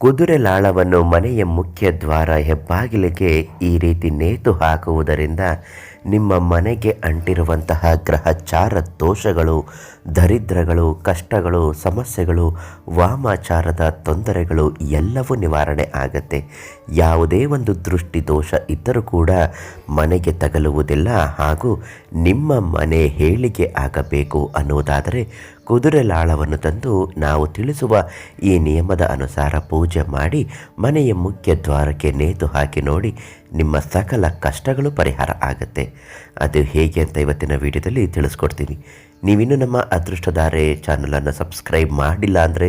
ಕುದುರೆ ಲಾಳವನ್ನು ಮನೆಯ ಮುಖ್ಯ ದ್ವಾರ ಹೆಬ್ಬಾಗಿಲಿಗೆ ಈ ರೀತಿ ನೇತು ಹಾಕುವುದರಿಂದ ನಿಮ್ಮ ಮನೆಗೆ ಅಂಟಿರುವಂತಹ ಗ್ರಹಚಾರ ದೋಷಗಳು, ದರಿದ್ರಗಳು, ಕಷ್ಟಗಳು, ಸಮಸ್ಯೆಗಳು, ವಾಮಾಚಾರದ ತೊಂದರೆಗಳು ಎಲ್ಲವೂ ನಿವಾರಣೆ ಆಗತ್ತೆ. ಯಾವುದೇ ಒಂದು ದೃಷ್ಟಿ ದೋಷ ಇದ್ದರೂ ಕೂಡ ಮನೆಗೆ ತಗಲುವುದಿಲ್ಲ ಹಾಗೂ ನಿಮ್ಮ ಮನೆ ಹೇಳಿಕೆ ಆಗಬೇಕು ಅನ್ನುವುದಾದರೆ ಕುದುರೆ ಲಾಳವನ್ನು ತಂದು ನಾವು ತಿಳಿಸುವ ಈ ನಿಯಮದ ಅನುಸಾರ ಪೂಜೆ ಮಾಡಿ ಮನೆಯ ಮುಖ್ಯ ದ್ವಾರಕ್ಕೆ ನೇತು ಹಾಕಿ ನೋಡಿ ನಿಮ್ಮ ಸಕಲ ಕಷ್ಟಗಳು ಪರಿಹಾರ ಆಗುತ್ತೆ. ಅದು ಹೇಗೆ ಅಂತ ಇವತ್ತಿನ ವಿಡಿಯೋದಲ್ಲಿ ತಿಳಿಸ್ಕೊಡ್ತೀನಿ. ನೀವಿನ್ನು ನಮ್ಮ ಅದೃಷ್ಟಧಾರೆ ಚಾನಲನ್ನು ಸಬ್ಸ್ಕ್ರೈಬ್ ಮಾಡಿಲ್ಲ ಅಂದರೆ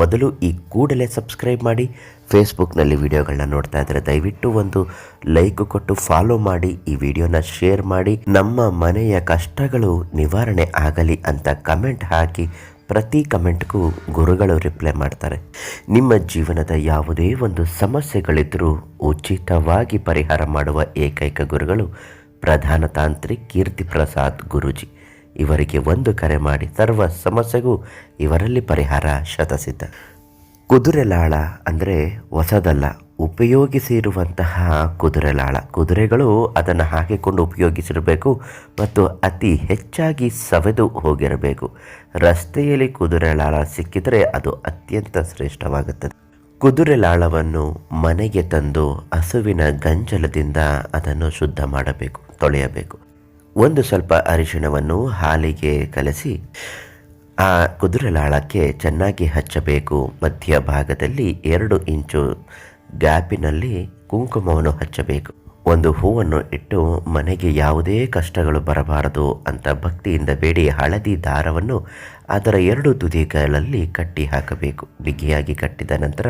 ಮೊದಲು ಈ ಕೂಡಲೇ ಸಬ್ಸ್ಕ್ರೈಬ್ ಮಾಡಿ ಫೇಸ್ಬುಕ್ನಲ್ಲಿ ವಿಡಿಯೋಗಳನ್ನ ನೋಡ್ತಾ ಇದ್ದರೆ ದಯವಿಟ್ಟು ಒಂದು ಲೈಕ್ ಕೊಟ್ಟು ಫಾಲೋ ಮಾಡಿ, ಈ ವಿಡಿಯೋನ ಶೇರ್ ಮಾಡಿ. ನಮ್ಮ ಮನೆಯ ಕಷ್ಟಗಳು ನಿವಾರಣೆ ಆಗಲಿ ಅಂತ ಕಮೆಂಟ್ ಹಾಕಿ. ಪ್ರತಿ ಕಮೆಂಟ್ಗೂ ಗುರುಗಳು ರಿಪ್ಲೈ ಮಾಡ್ತಾರೆ. ನಿಮ್ಮ ಜೀವನದ ಯಾವುದೇ ಒಂದು ಸಮಸ್ಯೆಗಳಿದ್ದರೂ ಉಚಿತವಾಗಿ ಪರಿಹಾರ ಮಾಡುವ ಏಕೈಕ ಗುರುಗಳು ಪ್ರಧಾನ ತಾಂತ್ರಿಕ್ ಕೀರ್ತಿ ಪ್ರಸಾದ್ ಗುರುಜಿ. ಇವರಿಗೆ ಒಂದು ಕರೆ ಮಾಡಿ, ಸರ್ವ ಸಮಸ್ಯೆಗೂ ಇವರಲ್ಲಿ ಪರಿಹಾರ ಶತಸಿದ್ಧ. ಕುದುರೆ ಲಾಳ ಅಂದರೆ ಹೊಸದಲ್ಲ, ಉಪಯೋಗಿಸಿರುವಂತಹ ಕುದುರೆಲಾಳ. ಕುದುರೆಗಳು ಅದನ್ನು ಹಾಕಿಕೊಂಡು ಉಪಯೋಗಿಸಿರಬೇಕು ಮತ್ತು ಅತಿ ಹೆಚ್ಚಾಗಿ ಸವೆದು ಹೋಗಿರಬೇಕು. ರಸ್ತೆಯಲ್ಲಿ ಕುದುರೆಲಾಳ ಸಿಕ್ಕಿದರೆ ಅದು ಅತ್ಯಂತ ಶ್ರೇಷ್ಠವಾಗುತ್ತದೆ. ಕುದುರೆಲಾಳವನ್ನು ಮನೆಗೆ ತಂದು ಹಸುವಿನ ಗಂಜಲದಿಂದ ಅದನ್ನು ಶುದ್ಧ ಮಾಡಬೇಕು, ತೊಳೆಯಬೇಕು. ಒಂದು ಸ್ವಲ್ಪ ಅರಿಶಿಣವನ್ನು ಹಾಲಿಗೆ ಕಲಸಿ ಆ ಕುದುರೆಲಾಳಕ್ಕೆ ಚೆನ್ನಾಗಿ ಹಚ್ಚಬೇಕು. ಮಧ್ಯಭಾಗದಲ್ಲಿ ಎರಡು ಇಂಚು ಗ್ಯಾಪಿನಲ್ಲಿ ಕುಂಕುಮವನ್ನು ಹಚ್ಚಬೇಕು. ಒಂದು ಹೂವನ್ನು ಇಟ್ಟು ಮನೆಗೆ ಯಾವುದೇ ಕಷ್ಟಗಳು ಬರಬಾರದು ಅಂತ ಭಕ್ತಿಯಿಂದ ಬೇಡಿ ಹಳದಿ ದಾರವನ್ನು ಅದರ ಎರಡು ತುದಿಗಳಲ್ಲಿ ಕಟ್ಟಿ ಹಾಕಬೇಕು. ಬಿಗಿಯಾಗಿ ಕಟ್ಟಿದ ನಂತರ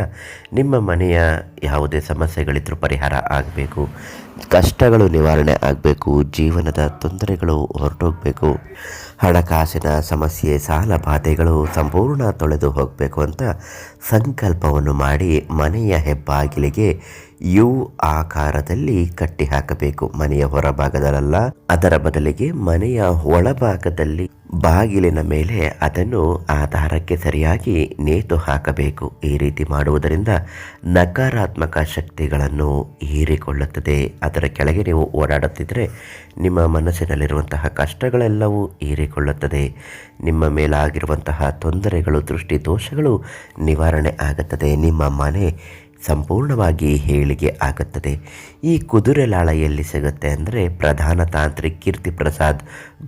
ನಿಮ್ಮ ಮನೆಯ ಯಾವುದೇ ಸಮಸ್ಯೆಗಳಿದ್ದರೂ ಪರಿಹಾರ ಆಗಬೇಕು. ಕಷ್ಟಗಳು ನಿವಾರಣೆ ಆಗಬೇಕು. ಜೀವನದ ತೊಂದರೆಗಳು ಹೊರಟೋಗಬೇಕು. ಹಣಕಾಸಿನ ಸಮಸ್ಯೆ, ಸಾಲ ಬಾಧೆಗಳು ಸಂಪೂರ್ಣ ತೊಳೆದು ಹೋಗಬೇಕು ಅಂತ ಸಂಕಲ್ಪವನ್ನು ಮಾಡಿ ಮನೆಯ ಹೆಬ್ಬಾಗಿಲಿಗೆ ಯು ಆಕಾರದಲ್ಲಿ ಕಟ್ಟಿ ಹಾಕಬೇಕು. ಮನೆಯ ಹೊರಭಾಗದಲ್ಲ ಅದರ ಬದಲಿಗೆ ಮನೆಯ ಒಳಭಾಗದಲ್ಲಿ ಬಾಗಿಲಿನ ಮೇಲೆ ಅದನ್ನು ಆ ದಾರಕ್ಕೆ ಸರಿಯಾಗಿ ನೇತು ಹಾಕಬೇಕು. ಈ ರೀತಿ ಮಾಡುವುದರಿಂದ ನಕಾರಾತ್ಮಕ ಶಕ್ತಿಗಳನ್ನು ಹೀರಿಕೊಳ್ಳುತ್ತದೆ. ಅದರ ಕೆಳಗೆ ನೀವು ಓಡಾಡುತ್ತಿದ್ದರೆ ನಿಮ್ಮ ಮನಸ್ಸಿನಲ್ಲಿರುವಂತಹ ಕಷ್ಟಗಳೆಲ್ಲವೂ ಹೀರಿಕೊಳ್ಳುತ್ತದೆ. ನಿಮ್ಮ ಮೇಲಾಗಿರುವಂತಹ ತೊಂದರೆಗಳು, ದೃಷ್ಟಿದೋಷಗಳು ನಿವಾರಣೆ ಆಗುತ್ತದೆ. ನಿಮ್ಮ ಮನೆ ಸಂಪೂರ್ಣವಾಗಿ ಹೇಳಿಕೆ ಆಗುತ್ತದೆ. ಈ ಕುದುರೆ ಲಾಳ ಎಲ್ಲಿ ಸಿಗುತ್ತೆ ಅಂದರೆ ಪ್ರಧಾನ ತಾಂತ್ರಿ ಕೀರ್ತಿ ಪ್ರಸಾದ್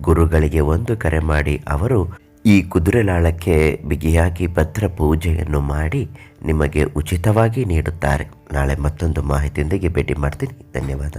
ಗುರುಗಳಿಗೆ ಒಂದು ಕರೆ ಮಾಡಿ ಅವರು ಈ ಕುದುರೆ ಲಾಳಕ್ಕೆ ಬಿಗಿಯಾಗಿ ಭದ್ರ ಪೂಜೆಯನ್ನು ಮಾಡಿ ನಿಮಗೆ ಉಚಿತವಾಗಿ ನೀಡುತ್ತಾರೆ. ನಾಳೆ ಮತ್ತೊಂದು ಮಾಹಿತಿಯೊಂದಿಗೆ ಭೇಟಿ ಮಾಡ್ತೀನಿ. ಧನ್ಯವಾದ.